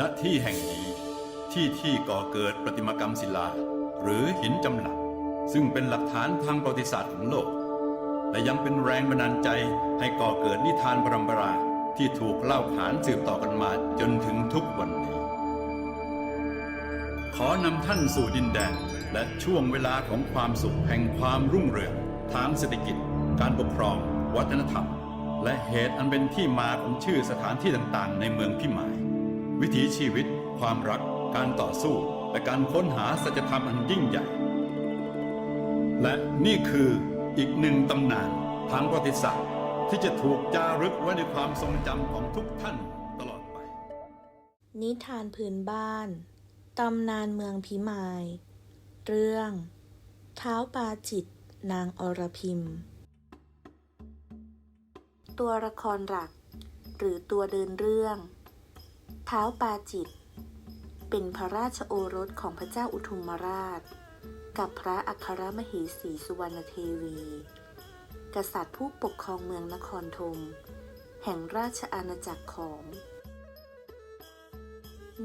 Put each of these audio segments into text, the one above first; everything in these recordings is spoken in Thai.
ณที่แห่งนี้ที่ที่ก่อเกิดประติมากรรมศิลา หรือหินจำหลัก ซึ่งเป็นหลักฐานทางประวัติศาสตร์ของโลก และยังเป็นแรงบันดาลใจให้ก่อเกิดนิทานปรำปราที่ถูกเล่าขานสืบต่อกันมาจนถึงทุกวันนี้ ขอนำท่านสู่ดินแดนและช่วงเวลาของความสุขแห่งความรุ่งเรืองทางเศรษฐกิจ การปกครอง วัฒนธรรม และเหตุอันเป็นที่มาของชื่อสถานที่ต่างๆ ในเมืองพิมาย วิถีชีวิต ความรัก การต่อสู้ และการค้นหาสัจธรรมอันยิ่งใหญ่ และนี่คืออีกหนึ่งตำนานทางประวัติศาสตร์ที่จะถูกจารึกไว้ในความทรงจำของทุกท่านตลอดไป นิทานพื้นบ้าน ตำนานเมืองพิมาย เรื่อง เท้าปาจิต นางอรพิม ตัวละครหลัก หรือตัวเดินเรื่องเท้าปาจิต เป็นพระราชโอรสของพระเจ้าอุทุมราช กับพระอัครมเหสีสุวรรณเทวี กษัตริย์ผู้ปกครองเมืองนครธมแห่งราชอาณาจักรของ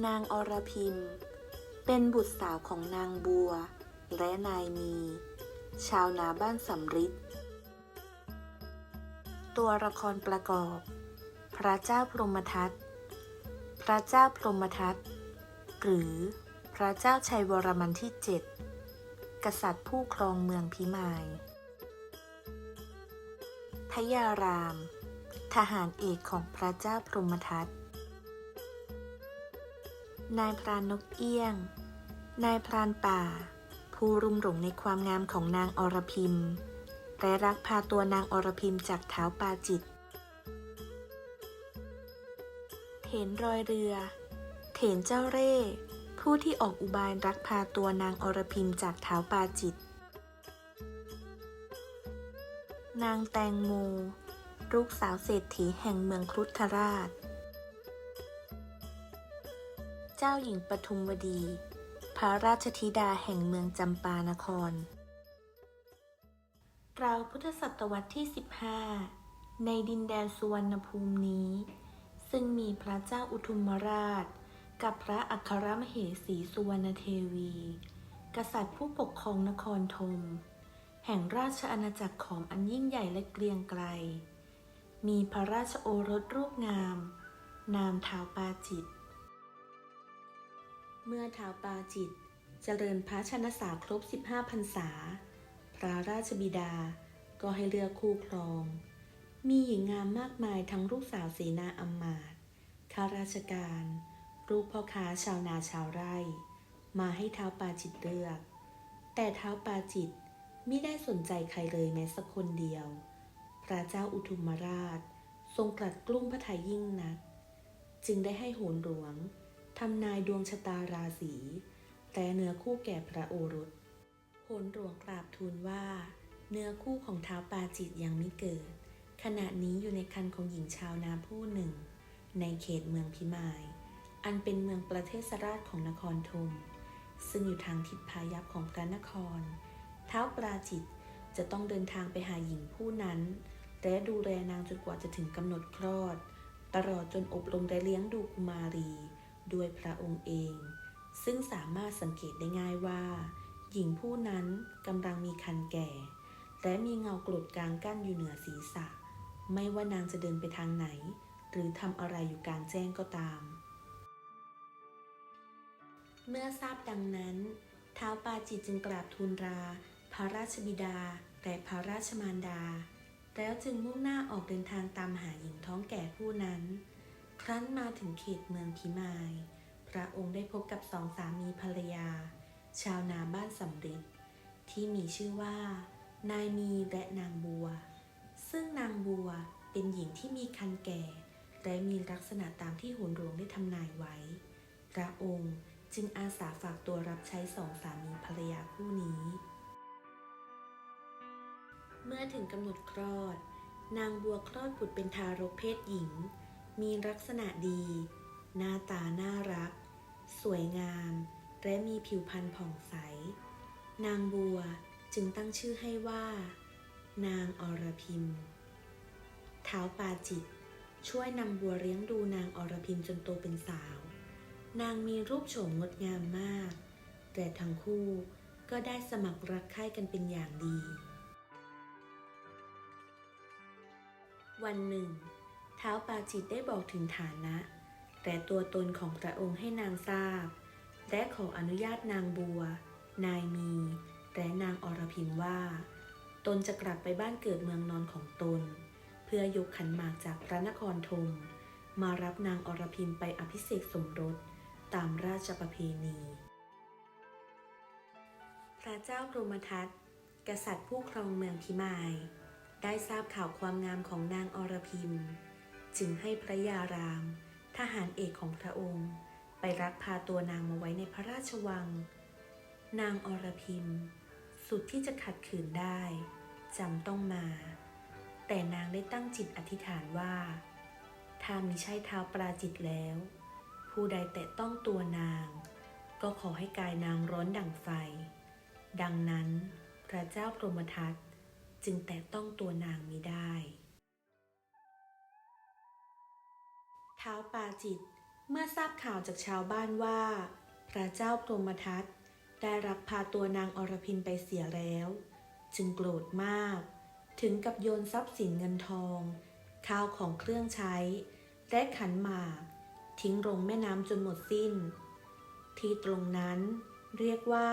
นางอรพิมเป็นบุตรสาวของนางบัว และนายมี ชาวนาบ้านสำริดตัวละครประกอบ พระเจ้าพรหมทัต พระเจ้าพรหมทัตหรือพระเจ้าชัยวรมันที่เจ็ดกษัตริย์ผู้ครองเมืองพิมาย พยาราม ทหารเอกของพระเจ้าพรหมทัตนายพรานนกเอี้ยง นายพรานป่า ผู้รุ่มหลงในความงามของนางอรพิมและรักพาตัวนางอรพิมจากเท้าปาจิต เถนรอยเรือ เถนเจ้าเร่ ผู้ที่ออกอุบายรักพาตัวนางอรพิมจากเท้าปาจิต นางแตงโม ลูกสาวเศรษฐีแห่งเมืองครุฑราช เจ้าหญิงปทุมวดี พระราชธิดาแห่งเมืองจำปานคร ราวพุทธศตวรรษที่ 15 ในดินแดนสุวรรณภูมินี้ ซึ่งมีพระเจ้าอุทุมราช กับพระอัครมเหสีสุวรรณเทวี กษัตริย์ผู้ปกครองนครธมแห่งราชอาณาจักรของอันยิ่งใหญ่และเกรียงไกร มีพระราชโอรสรูปงาม นามท้าวปาจิต เมื่อท้าวปาจิตเจริญพระชนสาครบ 15พรรษา พระราชบิดาก็ให้เลือกคู่ครอง มีหญิงงามมากมายทั้งลูกสาวเสนาอำมาตข้าราชการ ลูกพ่อค้าชาวนาชาวไร่ มาให้เท้าปาจิตเลือก แต่เท้าปาจิตไม่ได้สนใจใครเลยแม้สักคนเดียว พระเจ้าอุทุมราช ทรงกลัดกลุ้มพระทัยยิ่งนัก จึงได้ให้โหนหลวงทำนายดวงชะตาราศีและเนื้อคู่แก่พระโอรสโหนหลวงกราบทูลว่า เนื้อคู่ของเท้าปาจิตยังไม่เกิด ขณะนี้อยู่ในคันของหญิงชาวนาผู้หนึ่ง ในเขตเมืองพิมาย อันเป็นเมืองประเทศราชของนครธมซึ่งอยู่ทางทิศพายัพของพระนคร เท้าปราจิตจะต้องเดินทางไปหาหญิงผู้นั้น และดูแลนางจนกว่าจะถึงกำหนดคลอด ตลอดจนอบรมและเลี้ยงดูกุมารีด้วยพระองค์เอง ซึ่งสามารถสังเกตได้ง่ายว่า หญิงผู้นั้นกำลังมีคันแก่ และมีเงากรดกลางกั้นอยู่เหนือศีรษะ ไม่ว่านางจะเดินไปทางไหน หรือทำอะไรอยู่กลางแจ้งก็ตาม เมื่อทราบดังนั้นท้าวปาจิตจึงกราบทูลรา พระราชบิดาและพระราชมารดา แล้วจึงมุ่งหน้าออกเดินทางตามหาหญิงท้องแก่ผู้นั้น ครั้นมาถึงเขตเมืองพิมาย พระองค์ได้พบกับสองสามีภรรยา ชาวนาบ้านสำริดที่มีชื่อว่า นายมีและนางบัว ซึ่งนางบัวเป็นหญิงที่มีคันแก่ และมีลักษณะตามที่โหนหลวงได้ทำนายไว้ พระองค์จึงอาสาฝากตัวรับใช้สองสามีภรรยาคู่นี้ เมื่อถึงกำหนดคลอด นางบัวคลอดบุตรเป็นทารกเพศหญิง มีลักษณะดี หน้าตาน่ารัก สวยงาม และมีผิวพรรณผ่องใส นางบัวจึงตั้งชื่อให้ว่า นางอรพิมท้าวปาจิต ช่วยนำบัวเลี้ยงดูนางอรพิมจนโตเป็นสาว นางมีรูปโฉมงดงามมาก แต่ทั้งคู่ก็ได้สมัครรักใคร่กันเป็นอย่างดี วันหนึ่งท้าวปาจิตได้บอกถึงฐานะและตัวตนของพระองค์ให้นางทราบ และขออนุญาตนางบัว นายมี และนางอรพิมว่า ตนจะกลับไปบ้านเกิดเมืองนอนของตน เพื่อยกขันหมากจากพระนครธมมารับนางอรพิมไปอภิเษกสมรสตามราชประเพณี พระเจ้าพรหมทัตกษัตริย์ผู้ครองเมืองพิมาย ได้ทราบข่าวความงามของนางอรพิมจึงให้พระยาราม ทหารเอกของพระองค์ ไปรักพาตัวนางมาไว้ในพระราชวัง นางอรพิม สุดที่จะขัดขืนได้จำต้องมา แต่นางได้ตั้งจิตอธิษฐานว่า ถ้ามิใช่เท้าปราจิตแล้ว ผู้ใดแตะต้องตัวนาง ก็ขอให้กายนางร้อนดั่งไฟ ดังนั้นพระเจ้าพรหมทัตจึงแตะต้องตัวนางมิได้ เท้าปาจิตเมื่อทราบข่าวจากชาวบ้านว่า พระเจ้าพรหมทัต ได้รับพาตัวนางอรพินไปเสียแล้ว จึงโกรธมาก ถึงกับโยนทรัพย์สินเงินทอง ข้าวของเครื่องใช้ และขันหมาก ทิ้งลงแม่น้ำจนหมดสิ้น ที่ตรงนั้นเรียกว่า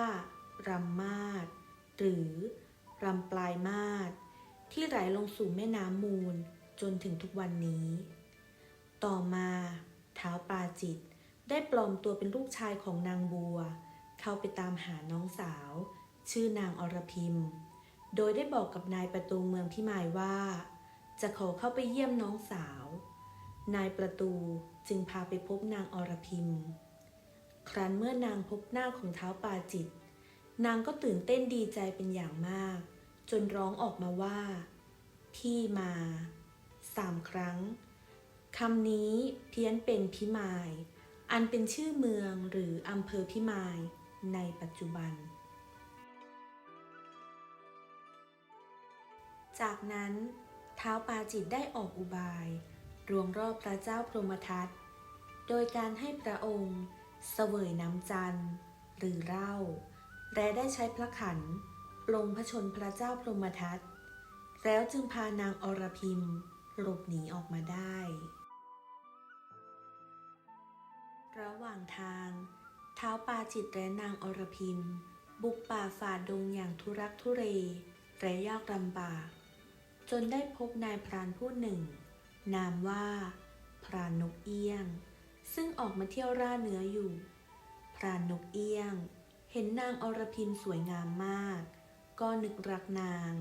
รำมาดหรือรำปลายมาดที่ไหลลงสู่แม่น้ำมูลจนถึงทุกวันนี้ ต่อมาเท้าวปาจิตได้ปลอมตัวเป็นลูกชายของนางบัว เข้าไปตามหาน้องสาว ชื่อนางอรพิม โดยได้บอกกับนายประตูเมืองพิมายว่า จะขอเข้าไปเยี่ยมน้องสาว นายประตูจึงพาไปพบนางอรพิม ครั้นเมื่อนางพบหน้าของเท้าปาจิต นางก็ตื่นเต้นดีใจเป็นอย่างมาก จนร้องออกมาว่า พี่มาสามครั้งคำนี้เพี้ยนเป็นพิมาย อันเป็นชื่อเมืองหรืออำเภอพิมาย ในปัจจุบัน จากนั้นเท้าวปาจิตได้ออกอุบายรวงรอบพระเจ้าพรหมทัตโดยการให้พระองค์ เสวยน้ำจันทร์ หรือเหล้าและได้ใช้พระขันปลงพระชนพระเจ้าพรหมทัตแล้วจึงพานางอรพิมหลบหนีออกมาได้ ระหว่างทาง ท้าวปาจิตและนางอรพิมบุกป่าฝ่าดงอย่างทุรักทุเรและยากลำบาก จนได้พบนายพรานผู้หนึ่ง นามว่า พรานนกเอี้ยง ซึ่งออกมาเที่ยวร่าเนื้ออยู่ พรานนกเอี้ยง เห็นนางอรพิมสวยงามมาก ก็นึกรักนาง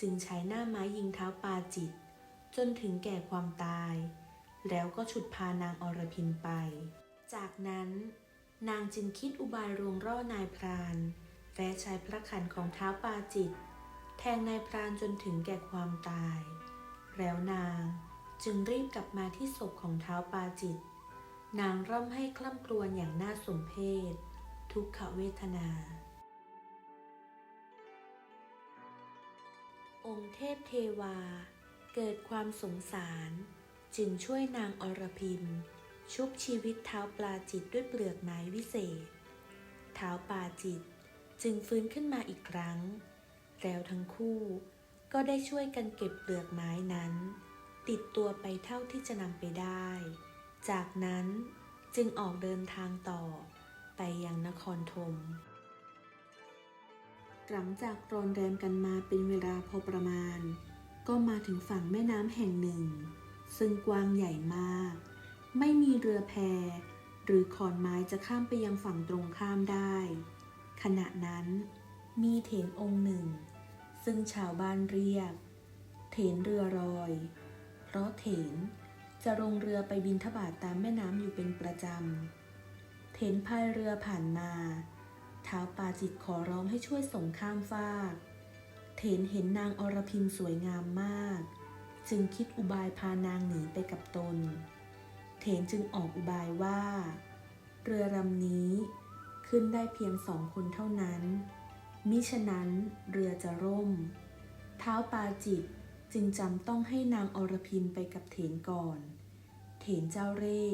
จึงใช้หน้าไม้ยิงเท้าปาจิต จนถึงแก่ความตาย แล้วก็ฉุดพานางอรพิมไป จากนั้น นางจึงคิดอุบายรวงร่อนายพราน และใช้พระขันของเท้าปาจิต แทงนายพรานจนถึงแก่ความตาย แล้วนางจึงรีบกลับมาที่ศพของเท้าปาจิต นางร่ำให้คล่ำครวญอย่างน่าสมเพชทุกขเวทนา องค์เทพเทวา เกิดความสงสาร จึงช่วยนางอรพิม ชุบชีวิตเท้าปลาจิตด้วยเปลือกไม้วิเศษ เท้าปลาจิตจึงฟื้นขึ้นมาอีกครั้ง แล้วทั้งคู่ก็ได้ช่วยกันเก็บเปลือกไม้นั้น ติดตัวไปเท่าที่จะนำไปได้ จากนั้นจึงออกเดินทางต่อไปยังนครธมหลังจากรอนแรมกันมาเป็นเวลาพอประมาณ ก็มาถึงฝั่งแม่น้ำแห่งหนึ่ง ซึ่งกว้างใหญ่มาก ไม่มีเรือแพหรือขอนไม้จะข้ามไปยังฝั่งตรงข้ามได้ ขณะนั้น มีเถนองค์หนึ่ง ซึ่งชาวบ้านเรียก เถนเรือรอย เพราะเถนจะลงเรือไปบินทบาทตามแม่น้ำอยู่เป็นประจำ เถนพายเรือผ่านมา เท้าวปาจิตขอร้องให้ช่วยส่งข้ามฟากเถนเห็นนางอรพิมสวยงามมาก จึงคิดอุบายพานางหนีไปกับตน เถนจึงออกอุบายว่า เรือลำนี้ขึ้นได้เพียงสองคนเท่านั้น มิฉะนั้นเรือจะร่ม เท้าปาจิตจึงจำต้องให้นางอรพิมไปกับเถนก่อน เถนเจ้าเร่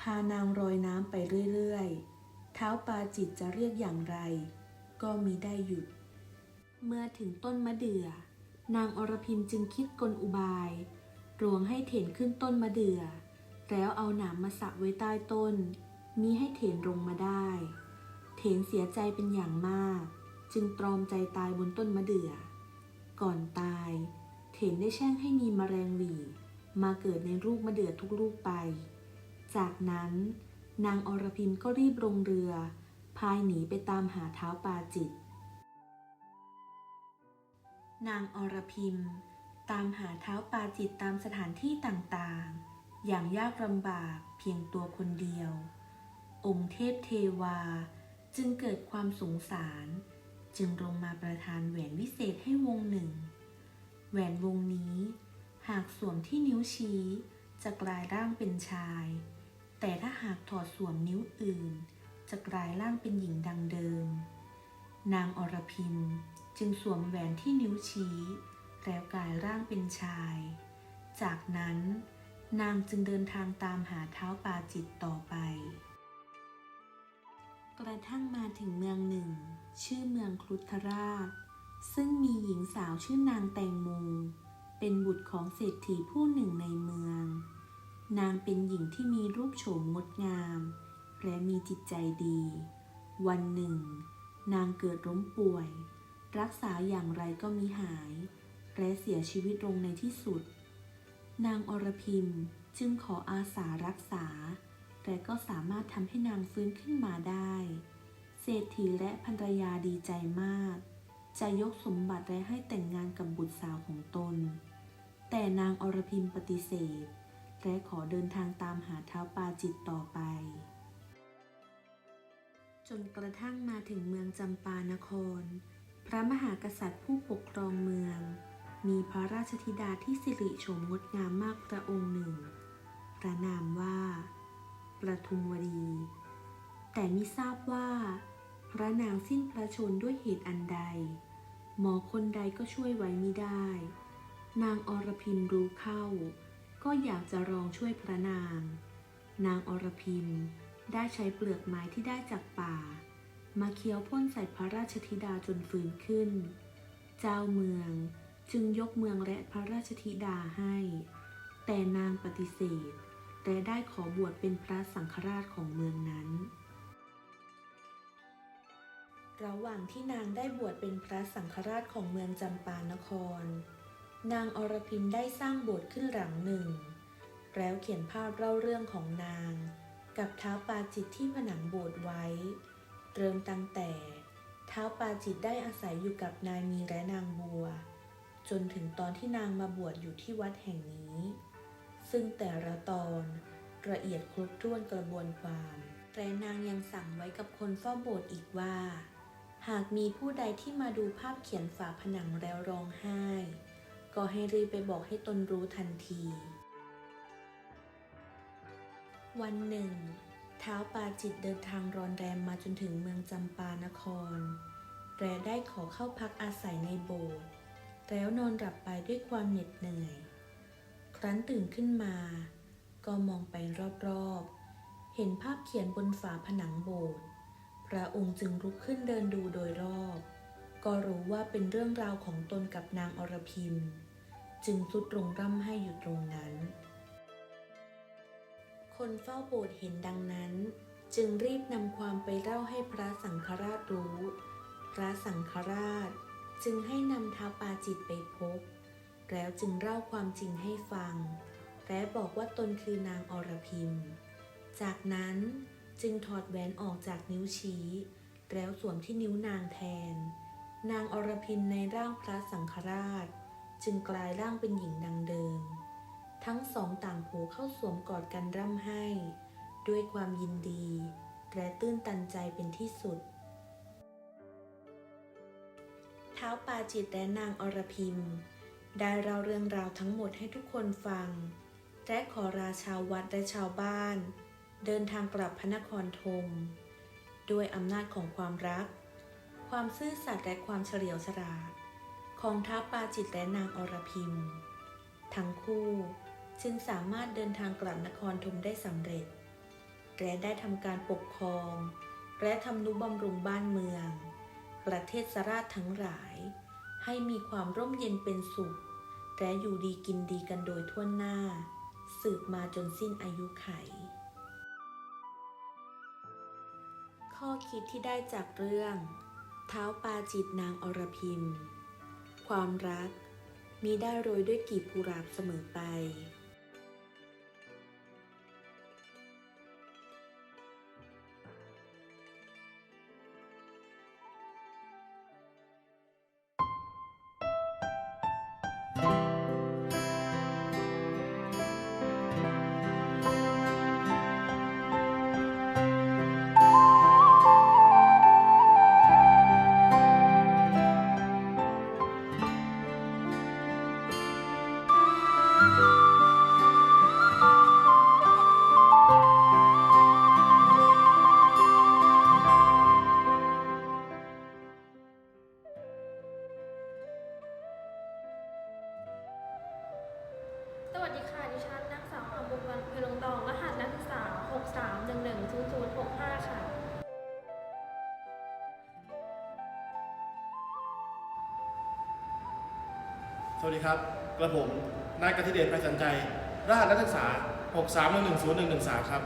พานางรอยน้ำไปเรื่อยๆ เท้าปาจิตจะเรียกอย่างไร ก็มีได้หยุด เมื่อถึงต้นมะเดื่อนางอรพิมจึงคิดกลอุบายรวงให้เถนขึ้นต้นมะเดื่อ แล้วเอาหนามมาสักไว้ใต้ต้น มีให้เถนลงมาได้ เถนเสียใจเป็นอย่างมาก จึงตรอมใจตายบนต้นมะเดื่อ ก่อนตาย เถนได้แช่งให้มีมแมลงหวีมาเกิดในลูกมะเดื่อทุกลูกไป จากนั้น นางอรพิมก็รีบลงเรือ พายหนีไปตามหาเท้าปาจิต นางอรพิมตามหาเท้าปาจิตตามสถานที่ต่างๆ อย่างยากลำบากเพียงตัวคนเดียว องค์เทพเทวาจึงเกิดความสงสาร จึงลงมาประทานแหวนวิเศษให้วงหนึ่ง แหวนวงนี้ หากสวมที่นิ้วชี้จะกลายร่างเป็นชาย แต่ถ้าหากถอดสวมนิ้วอื่น จะกลายร่างเป็นหญิงดังเดิม นางอรพิมจึงสวมแหวนที่นิ้วชี้ แล้วกลายร่างเป็นชาย จากนั้น นางจึงเดินทางตามหาเท้าปาจิตต่อไป กระทั่งมาถึงเมืองหนึ่ง ชื่อเมืองครุฑราช ซึ่งมีหญิงสาวชื่อนางแตงโมเป็นบุตรของเศรษฐีผู้หนึ่งในเมือง นางเป็นหญิงที่มีรูปโฉมงดงาม และมีจิตใจดี วันหนึ่ง นางเกิดล้มป่วย รักษาอย่างไรก็มิหาย และเสียชีวิตลงในที่สุด นางอรพิมจึงขออาสารักษา แต่ก็สามารถทำให้นางฟื้นขึ้นมาได้ เศรษฐีและภรรยาดีใจมาก จะยกสมบัติและให้แต่งงานกับบุตรสาวของตน แต่นางอรพิมปฏิเสธ และขอเดินทางตามหาเท้าปาจิตต่อไป จนกระทั่งมาถึงเมืองจำปานคร พระมหากษัตริย์ผู้ปกครองเมือง มีพระราชธิดาที่สิริโฉมงดงามมากพระองค์หนึ่ง พระนามว่า ประทุมวดี แต่มิทราบว่า พระนางสิ้นพระชนด้วยเหตุอันใด หมอคนใดก็ช่วยไว้มิได้ นางอรพิมรู้เข้า ก็อยากจะลองช่วยพระนาง นางอรพิมได้ใช้เปลือกไม้ที่ได้จากป่า มาเคี้ยวพ่นใส่พระราชธิดาจนฟื้นขึ้นเจ้าเมือง จึงยกเมืองและพระราชธิดาให้ แต่นางปฏิเสธแต่ได้ขอบวชเป็นพระสังฆราชของเมืองนั้น ระหว่างที่นางได้บวชเป็นพระสังฆราชของเมืองจำปานคร นางอรพิมได้สร้างโบสถ์ขึ้นหลังหนึ่ง แล้วเขียนภาพเล่าเรื่องของนาง กับเท้าปาจิตที่ผนังโบสถ์ไว้ เริ่มตั้งแต่ เท้าปาจิตได้อาศัยอยู่กับนายมีและนางบัว จนถึงตอนที่นางมาบวชอยู่ที่วัดแห่งนี้ ซึ่งแต่ละตอนละเอียดครบถ้วนกระบวนความ แต่นางยังสั่งไว้กับคนเฝ้าโบสถ์อีกว่า หากมีผู้ใดที่มาดูภาพเขียนฝาผนังแล้วร้องไห้ ก็ให้รีบไปบอกให้ตนรู้ทันที วันหนึ่งเท้าปาจิตเดินทางรอนแรมมาจนถึงเมืองจำปานครและได้ขอเข้าพักอาศัยในโบสถ์ แล้วนอนหลับไปด้วยความเหน็ดเหนื่อย ครั้นตื่นขึ้นมา ก็มองไปรอบๆ เห็นภาพเขียนบนฝาผนังโบสถ์ พระองค์จึงลุกขึ้นเดินดูโดยรอบ ก็รู้ว่าเป็นเรื่องราวของตนกับนางอรพิม จึงสุดลงร่ำให้อยู่ตรงนั้น คนเฝ้าโบสถ์เห็นดังนั้น จึงรีบนำความไปเล่าให้พระสังฆราชรู้ พระสังฆราช จึงให้นำท้าวปาจิตไปพบ แล้วจึงเล่าความจริงให้ฟัง และบอกว่าตนคือนางอรพิม จากนั้นจึงถอดแหวนออกจากนิ้วชี้ แล้วสวมที่นิ้วนางแทน นางอรพิมในร่างพระสังฆราช จึงกลายร่างเป็นหญิงดังเดิม ทั้งสองต่างโผเข้าสวมกอดกันร่ำไห้ ด้วยความยินดี และตื้นตันใจเป็นที่สุด ท้าปาจิตและนางอรพิม ได้เล่าเรื่องราวทั้งหมดให้ทุกคนฟัง และขอราชาววัดและชาวบ้าน เดินทางกลับพระนครธมด้วยอำนาจของความรัก ความซื่อสัตย์และความเฉลียวฉลาดของท้าวปาจิตและนางอรพิม ทั้งคู่จึงสามารถเดินทางกลับนครธมได้สำเร็จและได้ทำการปกครอง และทำนุบำรุงบ้านเมือง ประเทศสราชทั้งหลาย ให้มีความร่มเย็นเป็นสุข และอยู่ดีกินดีกันโดยทั่วหน้า สืบมาจนสิ้นอายุไข ข้อคิดที่ได้จากเรื่อง เท้าปาจิตนางอรพิมความรักมีได้โรยด้วยกีบกุหลาบเสมอไป สวัสดีครับ กระผม นายกติเดชไพสันใจ ราชนักศึกษา 6 3 1 0 1 1 3 ครับ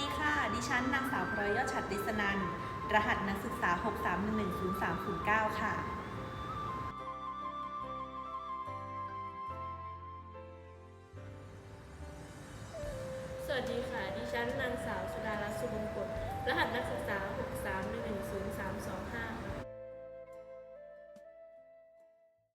ดีค่ะ ดิฉันนางสาวพรอยยอดฉัดดิสนัน รหัสนักศึกษา 6311039 ค่ะ